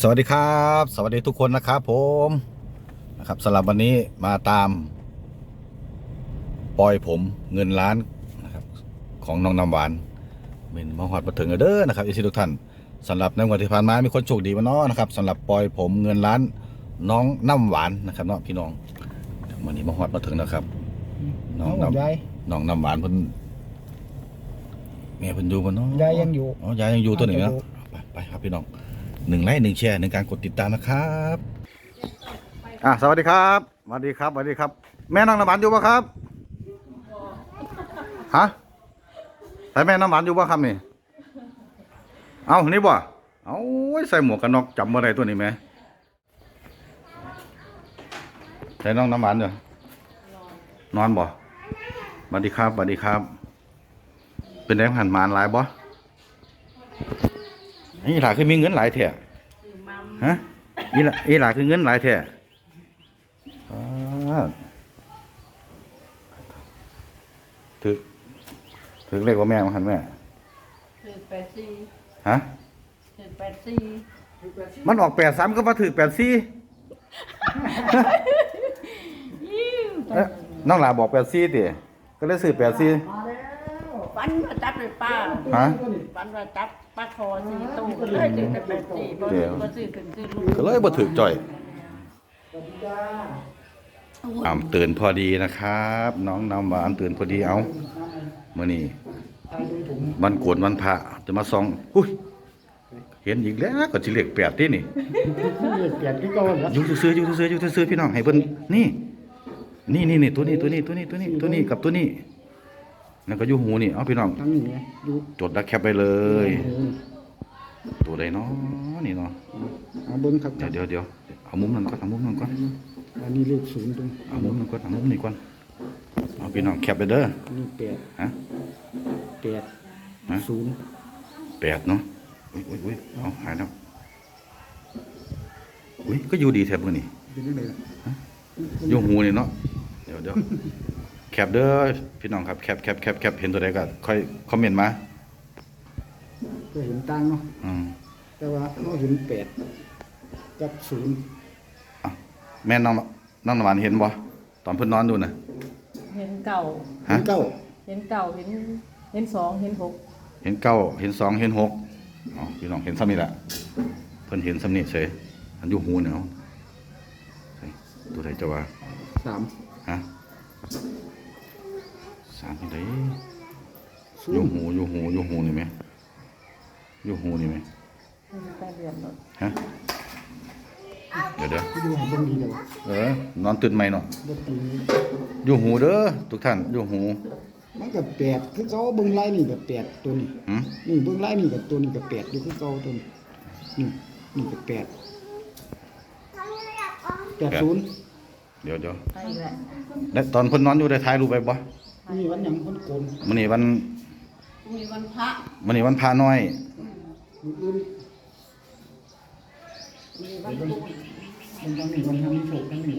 สวัสดีครับ สวัสดีทุกคนนะครับผมนะครับสำหรับวันนี้มาตาม ปล่อยผมเงินล้านนะครับของน้องน้ำหวานเป็นมหอดมาถึงแล้วเด้อนะครับอีกทีทุกท่านสำหรับในวันที่ผ่านมามีคนโชคดีมาเนาะนะครับสำหรับปล่อยผมเงินล้านน้องน้ำหวานนะครับเนาะพี่น้องวันนี้มหอดมาถึงแล้วครับ น้องน้องน้ำยายน้องน้ำหวานเพิ่นแม่เพิ่นอยู่บ่เนาะยายยังอยู่อ๋อยายยังอยู่ตัวหนึ่งยันะงอยู่ไปไปครับพี่น้อง หนึ่งไลค์หนึ่งแชร์หนึ่งการกดติดตามนะครับอะสวัสดีครับสวัสดีครับสวัสดีครับ แม่น้องน้ำหวานอยู่ปะครับฮะใส่แม่น้ำหวานอยู่ปะครับนี่เอานี่บ่เอาใส่หมวกกันน็อกจำอะไรตัวนี้ไหมใส่น้องน้ำหวานอยู่นอนบ่สวัสดีครับสวัสดีครับ เป็นแรงหันหมานหลายบ่ อีหลาคือมีเงินหลายแท้ฮะอีหลาอีหลาคือเงินหลายแท้อ่าถึกถึกเลขว่าแม่มาหันแม่ถือแปดสี่ฮะถือแปดสี่มันออกแปดสามก็มาถือแปดสี่น้องหลาบอกแปดสี่ติก็เลยซื้อแปดสี่ฟันมาจับเลยป้าฮะฟันมาจับ ป้าคอสี่ตู้ก็เลยถือแต่แปดสี่บ่เดี๋ถืยวอบ่ซื้อถึงซื้อลูกก็เลยบ่ถือจ่อยอ่าตื่นพอดีนะครับ น้องน้ำหวานตื่นพอดีเอาเมื่อนี้วันโกวนวันพระจะมาส่องอุ้ยเห็นอีกแล้วก็สิเลขแปดที่นี่เปลี่ยนที่ก่อนแล้วอยู่ซื่อๆอยู่ซื่อๆอยู่ซื่อๆพี่น้องให้เพิ่นนี่นี่นี่นี่ตัวนี้ตัวนี้ตัวนี้ตัวนี้ตัวนี้กับตัวนี้ นั่นก็อยู่หูนี่ เอาพี่น้อง ทั้งนี้ไงอยู่จดดักแคปไปเลย ตัวใดเนาะนี่เนาะ เอาเบิ้งครับเดี๋ยวเดี๋ยวเดี๋ยวเอามุมนั้นก่อนเอามุมนั้นก่อนอันนี้เลขศูนย์ตรงเอามุมนั้นก่อนเอามุมนี้ก่อน เอาพี่น้องแคปไปเด้อ อันนี้แปดฮะ แปดฮะ ศูนย์แปดเนาะ อุ้ยอุ้ยอุ้ยเอาหายแล้ว อุ้ยก็อยู่ดีแทบมือนี่ เป็นยังไงล่ะอยู่หูนี่เนาะ เดี๋ยวเดี๋ยว แคปเด้อพี่น้องครับแคปแคปแคปแคปเห็นตัวใดก็ค่อยคอมเมนต์มาก็เห็นตังเนาะอืมแต่ว่าเราเห็นแปดกับศูนย์อะแม่น้องน้องน้ำหวานเห็นบ่ตอนเพิ่นนอนดูน่ะเห็นเก่า ฮะเห็นเก้าเห็นเก่า เห็น เห็นสอง เห็นหกเห็นเก้าเห็นสองเห็นหกอ๋อพี่น้องเห็นซ้ำนี่แหละเพิ่นเห็นซ้ำนี่เฉยอันอยู่หูเนี่ยเอาเฮ้ยตัวใดจะว่าสามฮะสามที่ไหนศูอยู่นย์หูอยู่หูอยู่หูนี่ไหมอยู่หูนี่ไหมมีแต่เรียนรถฮะเดี๋ยวเดี๋ยวดูให้เบิ้งดีเดี๋ยวเออนอนตื่นใหม่เนาะรถตีอยู่หูเด้อทุกท่านอยู่หูมันกับแปดคือเขาเบิ้งไล่นี่กับแปดตัวนี้หืมนี่เบิ้งไล่นี่กับตัวนี้กับแปดอยู่คือเขาตัวนี้นี่นี่กับแปดแปดศูนย์เดี๋ยวเดี๋ยวไปอีกแหละแล้วตอนเพิ่นนอนอยู่ได้ถ่ายรูปไปบ่ นี่วันหยังคนโกนมื้อนี้วันมีวันพระมื้อนี้วันพระน้อย มืออื่นมีวันพุธมันต้องมีวันทำโชคทั้งนี้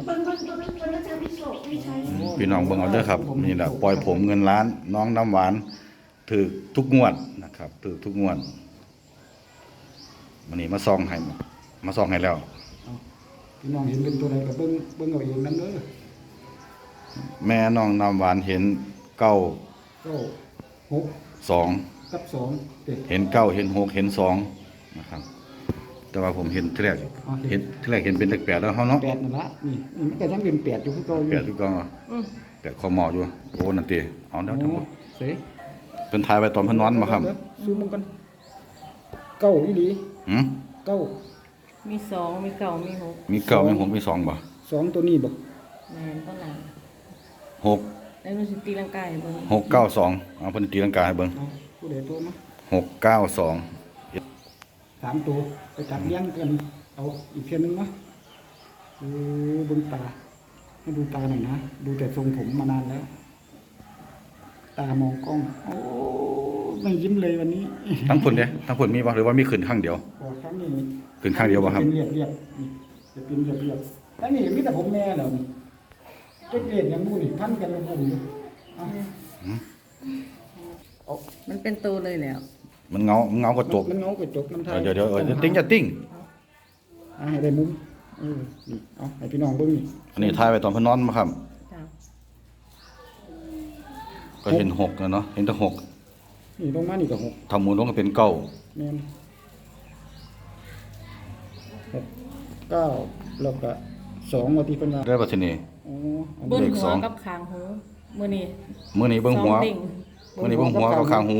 พี่น้องเบิ่งเอาเด้อครับนี่แหละปล่อยผมเงินล้าน น้องน้ำหวานถือทุกงวดนะครับถือทุกงวดมื้อนี้มาซองให้มาซองให้แล้ว พี่น้องเห็นเป็นตัวใดก็เบิ่งเบิ่งเอาเองนั่นเด้อ แม่น้องน้ำหวานเห็น เก้าเก้าหกสองกับสองเด็ก เห็นเก้าเห็นหกเห็นสองนะครับ แต่ว่าผมเห็นที่แรกเห็นที่แรกเห็นเป็นเลขแปดแล้วเขาเนาะแปดนั่นละนี่นี่มันก็ยังเป็นแปดอยู่คือเก่าอยู่แปดทุกกองอะแปดคอหมออยู่โอ้นั่นตีเอาเดี๋ยวทั้งหมดเสยเป็นทายไปตอนเพิ่นนอนมาครับเด้อซูมมันกันเก้าอีหลีหืมเก้ามีสองมีเก่ามีหกมีเก้ามีหกมีสองบ่สองตัวนี้บอกแม่นเท่าไหร่หก แล้วมันสิตีร่างกายเบิ่งหกเก้าสองเอาเพิ่นตีลังกาให้เบิ่งเอาผู้ใดโทรมาหกเก้าสองสามตัวไปจับเลี้ยงกันเอาอีกเพียงนึงนะดูเบิ่งตาให้ดูตาหน่อยนะดูแต่ทรงผมมานานแล้ว ตามองกล้อง โอ้ไม่ยิ้มเลยวันนี้ทั้งคนเนี่ยทั้งคนมีบ่หรือว่ามีขึ้นข้างเดียวออกครั้งนี้ขึ้นข้างเดียวบ่ครับ เป็นเรียบเรียบนี่จะเป็นเรียบเรียบทั้งนี้มีแต่ผมแน่แล้วนี่ เจ็ดเรียนยังมูนี่พันกันลงผมอยู่เอามันเป็นตัวเลยแล้ว มันเงาเงากระจกมันเงากระจกมันทายเดี๋ยวเดี๋ยวเออจะติ้งจะติ้งอ่าให้ได้มุมเออนี่เอาให้พี่น้องเบิ่งนี่อันนี้ทายไว้ตอนเพิ่นนอนมาครับ จ้ะก็เห็นหกแล้วเนาะเห็นแต่หกนี่ลงมานี่ก็หกทำหมูลงก็เป็นเก้าแม่นหกเก้าแล้วก็สองว่าที่เพิ่นว่าได้บัดทีนี้ อ๋ออันเบิ้นี้ลเลขหัสวองกับคางหูมื้อนี้มื้อนี้เบิ่งหัวสอดิ่งมื้อนี้เบิ่งหัวกับข้างหู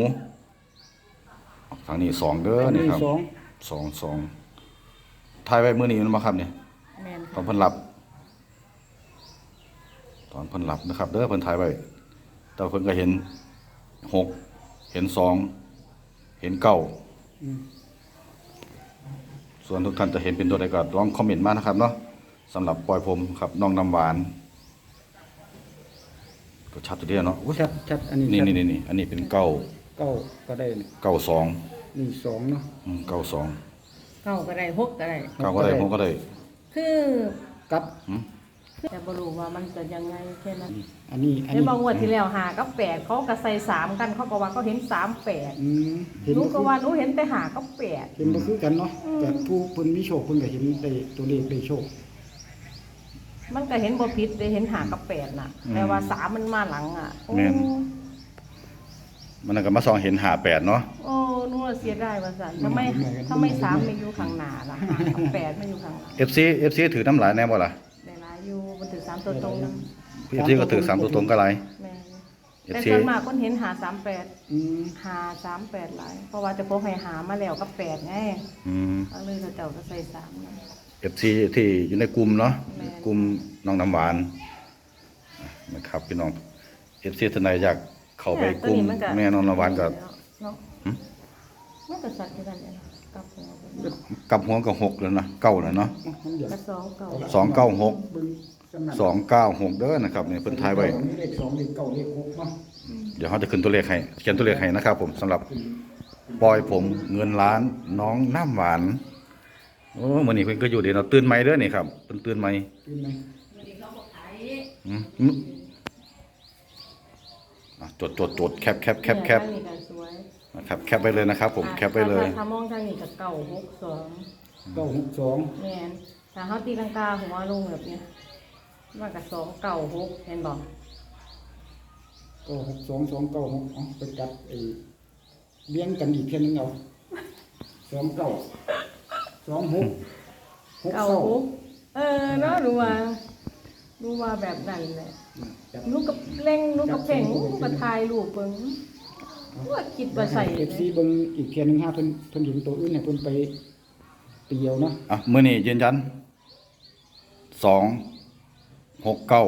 ฝั่งนี้สองเด้ออันนี่นี้ครับสองสองสองทายไว้มื้อนี้มันบ่ครับเนี่ยแม่นตอนเพิ่นหลับ ตอนเพิ่นหลับนะครับ เด้อเพิ่นถ่ายไว้แต่เพิ่นก็เห็นหกเห็นสองเห็นเก้าอืมส่วนทุกท่านจะเห็นเป็นตัวใดก็ลองคอมเมนต์มานะครับเนาะ สำหรับปล่อยผมครับน้องน้ำหวานก็ชัดตัวเดียวเนาะอุ๊ยชัดชัดอันนี้นี่ชัดนี่นี่นี่อันนี้เป็นเก้าเก้าก็ได้นี่เก้าสองนี่สองเนาะอืมเก้าสองเก้าก็ได้หกก็ได้เก้าก็ได้ผมก็ได้คือกับแต่บ่รู้ว่ามันจะยังไงแค่นั้นอันนี้อันในนี้บางงวดที่แล้วหากับแปดเขาก็ใส่สามกันเขาก็ว่าเขาเห็นสามแปดอืมเห็นหนูบ่ก็คือว่าหนูเห็นแต่หากับแปด เห็นบ่คือกันเนาะแต่ผู้เพิ่นมีโชคเพิ่นก็เห็นได้ตัวเลขได้โชค มันก็เห็นบ่ผิดได้เห็นหากับแปดน่ะ แต่ว่าสามมันมาหลังอะโอ้มันนนก็มาสองเห็นหาแปดเนาะโอ้หนูว่าเสียดายว่าสั่นทำไมทำไมสามไม่อยู่ข้างหน้าล่ะหากับแปดไม่อยู่ข้างหลัง FC FC ถือน้ำหลายแน่บ่ล่ะได้หลายอยู่มันถือสามตัวตรงนะ FC ก็ถือสามตัวตรงก็หลายแม่นแต่ FC ส่วนมากคนเห็นหาสามแปดอืมหาสามแปดหลายเพราะว่าจะพกให้หามาแล้วกับแปดไงอืม ก็เลยเขาเจ้าก็ใส่สามนะ FC ที่อยู่ในกลุ่มเนาะแม่นกลุ่มน้องน้ำหวานนะครับพี่น้อง FC ท่านใดอยากเข้าไปกลุ่มแม่น้องน้ำหวานก็เนาะหึมันก็สัตว์ด้วยกันเนี่ยกับหัวกันกับหัวก็หกแล้วนะเก้าแล้วเนาะมันเดี๋ยวกระสองเก่าสองเก้าหกเบิ่งสำนักสองเก้าหกเด้อนะครับนี่เพิ่นทายไว้เลขสองเลขเก้าเลขหกเนาะเดี๋ยวเขาจะขึ้นตัวเลขให้เขียนตัวเลขให้นะครับผมสำหรับปอยผมเงินล้านน้องน้ำหวาน โอ้มื้อนี้เพิ่นก็อยู่เดี๋ยวเราตื่นใหม่เด้อนี่ครับเพิ่นตื่นใหม่ขึ้นไหมอืมอืมอะจดจดจดแคปแคปแคปแคปเนี่ยทางนี้ก็สวยนะครับแคปไปเลยนะครับ ผมแคปไปเลยถ้ามองทางนี้ก็เก่าหกสองเก้าหกสองแมนถ้าเขาตีลังกาหัวลงแบบเนี้ยมันก็สองเก่าหกเห็นบอกเก้าหกสองสองเก้าหกเอาไปจับไอ้เลี้ยงกันอีกเพียงนึงเอาสองเก้า สองหกหกเก่าเก้าหกเออเนาะรู้ว่ารู้ว่าแบบนั้นแหละจับลูกกับเล่งลูกกับเพ่งลูกกับทายลูกเบิ่งว่าคิดว่าใส่เอฟซีเบิ่งอีกเพียงนึงห้าเพิ่นเพิ่นเห็นตัวอื่นเนี่ยเพิ่นไปเตียวเนาะอะมื้อนี้ยืนยันสองหกเก้า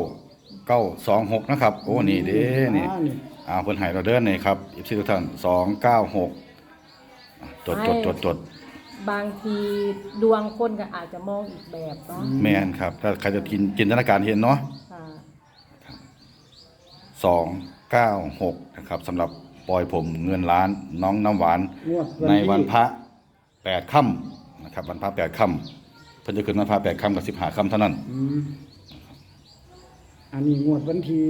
เก้าสองหกนะครับ โอ้นี่เด้นี่อ่านี่อ่าเพิ่นให้เราเด้อนี่ครับอีทุกท่านสองเก้าหกจดจดจดจด บางทีดวงคนก็อาจจะมองอีกแบบเนาะแม่นครับ ถ้าใครจะกินจินตนาการเห็นเนาะค่ะสองเก้าหกนะครับสำหรับปอยผมเงินล้านน้องน้ำหวาน งวดในที่ วันพระแปดค่ำนะครับ วันพระแปดค่ำเพิ่นจะขึ้นวันพระแปดค่ำกับสิบห้าค่ำเท่านั้น อืมอันนี้งวดวันที่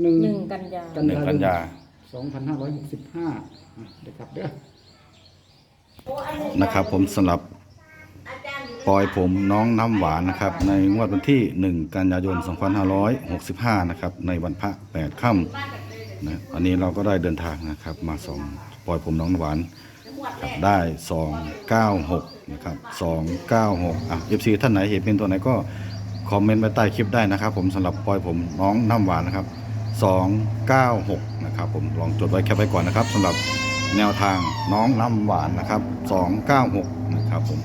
หนึ่งหนึ่งกันยากันหนึ่งกันยา สองพันห้าร้อยหกสิบห้าเดี๋ยวครับเด้อ นะครับ ผมสำหรับปล่อยผมน้องน้ำหวานนะครับ ในงวดวันที่ 1 กันยายน 2565 นะครับ ในวันพระ8ค่ำนะอันนี้เราก็ได้เดินทางนะครับ มาส่องปล่อยผมน้องน้ำหวานได้ 296 นะครับ 296อะ FC ท่านไหนเห็นเป็นตัวไหนก็คอมเมนต์ไว้ใต้คลิปได้นะครับ ผมสำหรับปล่อยผมน้องน้ำหวานนะครับ 296 นะครับ ผมลองจดไว้แคปไว้ก่อนนะครับสำหรับ แนวทางน้องน้ำหวานนะครับ 296 นะครับผม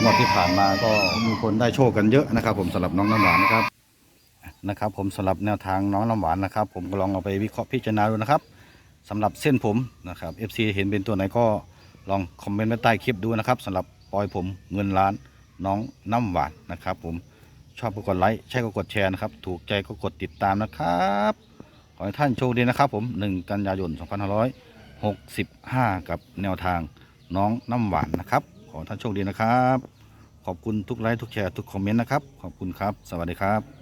งวดที่ผ่านมาก็มีคนได้โชคกันเยอะนะครับ ผมสำหรับน้องน้ำหวานนะครับนะครับ ผมสำหรับแนวทางน้องน้ำหวานนะครับ ผมก็ลองเอาไปวิเคราะห์พิจารณาดูนะครับสำหรับเส้นผมนะครับ FC เห็นเป็นตัวไหนก็ลองคอมเมนต์ไว้ใต้คลิปดูนะครับสำหรับปอยผมเงินล้านน้องน้ำหวานนะครับ ผมชอบก็กดไลค์ใช่ก็กดแชร์นะครับ ถูกใจก็กดติดตามนะครับ ขอให้ท่านโชคดีนะครับ ผม 1 กันยายน 65 กับแนวทางน้องน้ำหวานนะครับ ขอท่านโชคดีนะครับ ขอบคุณทุกไลค์ทุกแชร์ทุกคอมเมนต์นะครับ ขอบคุณครับ สวัสดีครับ